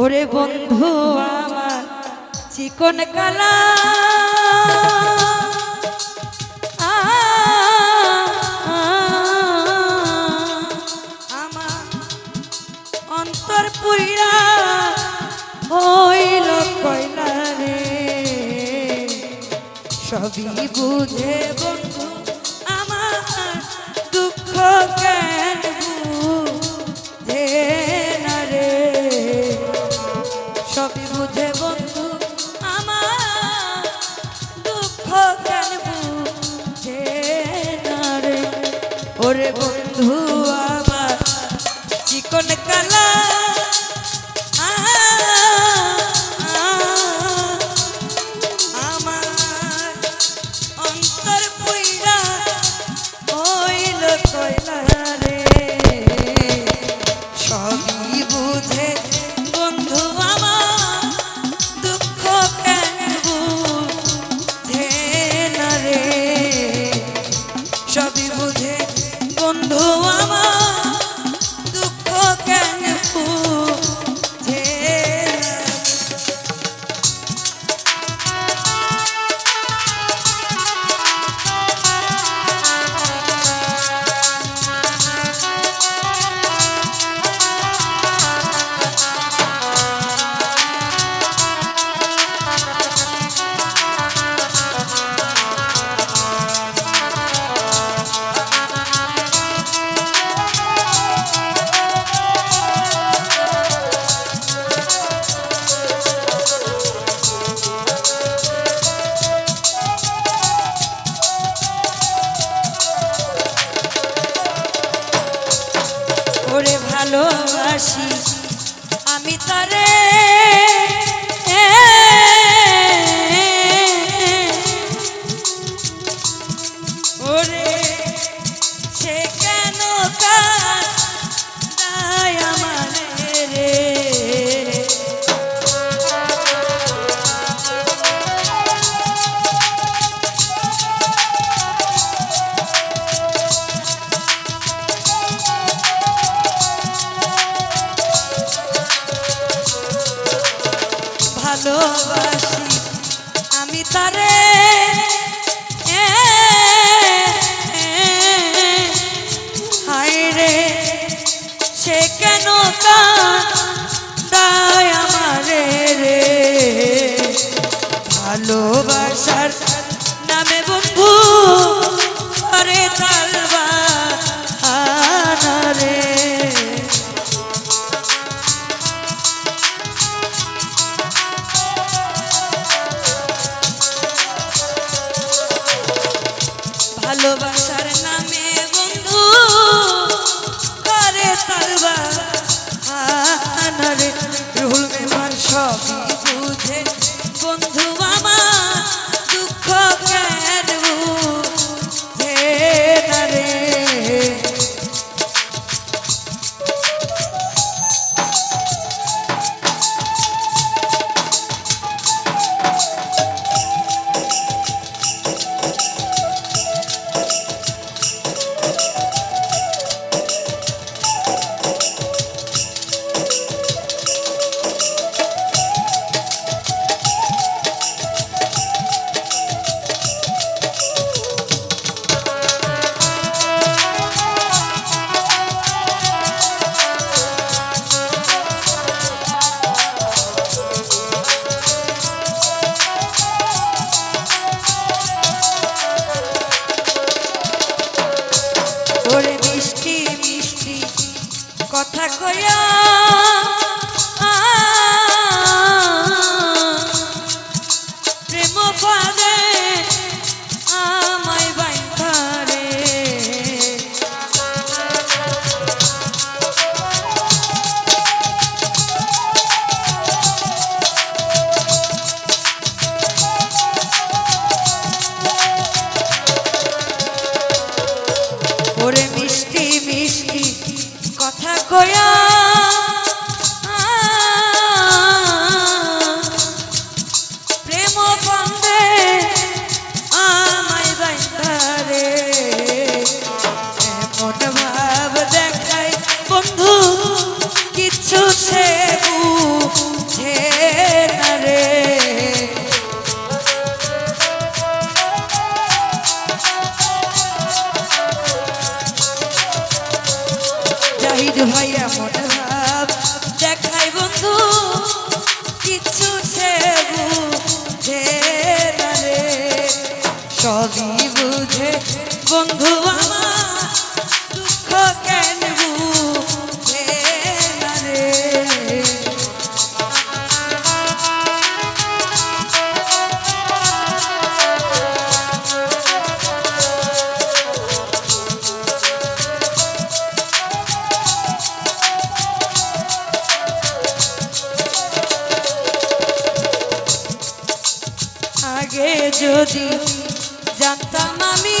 ওরে বন্ধু আমার চিকন কালা। আমার অন্তর পুরা হইল কয়লা রে। সবই বুঝে বন্ধু ওরে বন্ধু আমার চিকন কালা ভিতরে কেন তাই আমারে রে। ভালোবাসার নামে বন্ধু করে তাল রুহুল মেমার সবই বুঝে। বন্ধু Hallelujah. যদি জানতাম আমি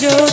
show.